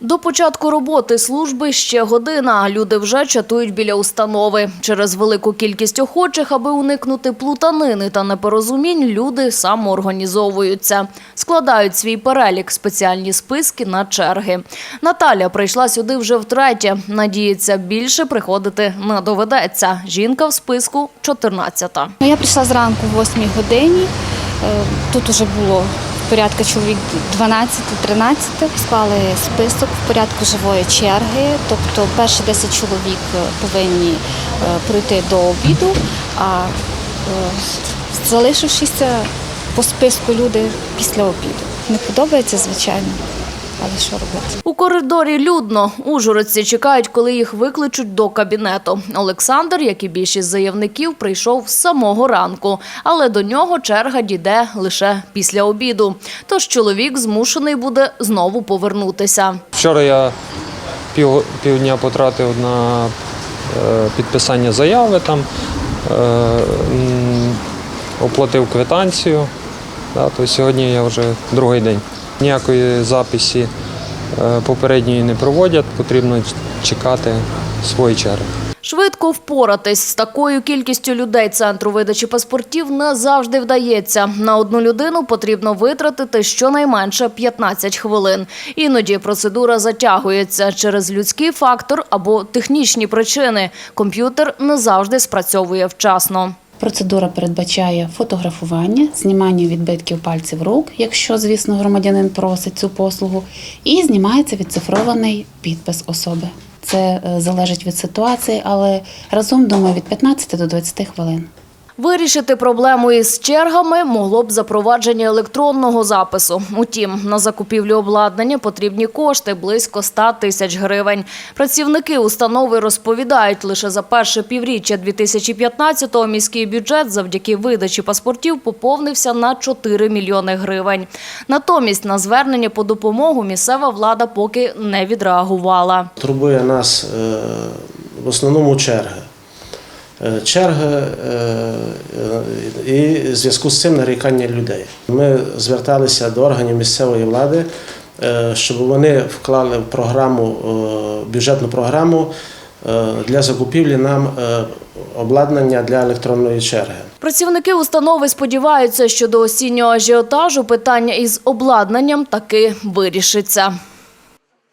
До початку роботи служби ще година. Люди вже чатують біля установи. Через велику кількість охочих, аби уникнути плутанини та непорозумінь, люди самоорганізовуються. Складають свій перелік, спеціальні списки на черги. Наталя прийшла сюди вже втретє. Надіється, більше приходити не доведеться. Жінка в списку 14-та. Ну, Я прийшла зранку в 8 годині. Е, Тут вже було порядка чоловік 12-13. Склали список в порядку живої черги. Тобто перші 10 чоловік повинні е, пройти до обіду, а е, залишившися по списку люди після обіду. Не подобається, звичайно, але що робити? У коридорі людно. Ужгородці чекають, коли їх викличуть до кабінету. Олександр, як і більшість заявників, прийшов з самого ранку, але до нього черга дійде лише після обіду. Тож чоловік змушений буде знову повернутися. Вчора я пів, півдня потратив на е, підписання заяви там, е, оплатив квитанцію. Да, то сьогодні я вже другий день. Ніякої записі е, попередньої не проводять, потрібно чекати свої черги. Швидко впоратись з такою кількістю людей центру видачі паспортів не завжди вдається. На одну людину потрібно витратити щонайменше 15 хвилин. Іноді процедура затягується через людський фактор або технічні причини. Комп'ютер не завжди спрацьовує вчасно. Процедура передбачає фотографування, знімання відбитків пальців рук, якщо, звісно, громадянин просить цю послугу, і знімається відцифрований підпис особи. Це е, залежить від ситуації, але разом думаю від 15 до 20 хвилин. Вирішити проблему із чергами могло б запровадження електронного запису. Утім, на закупівлю обладнання потрібні кошти близько 100 тисяч гривень. Працівники установи розповідають, лише за перше півріччя 2015-го міський бюджет завдяки видачі паспортів поповнився на 4 мільйони гривень. Натомість на звернення по допомогу місцева влада поки не відреагувала. Турбує нас е, в основному черги. Е, Черги е, е, і в зв'язку з цим нарікання людей. Ми зверталися до органів місцевої влади, щоб вони вклали в програму, бюджетну програму для закупівлі нам обладнання для електронної черги. Працівники установи сподіваються, що до осіннього ажіотажу питання із обладнанням таки вирішиться.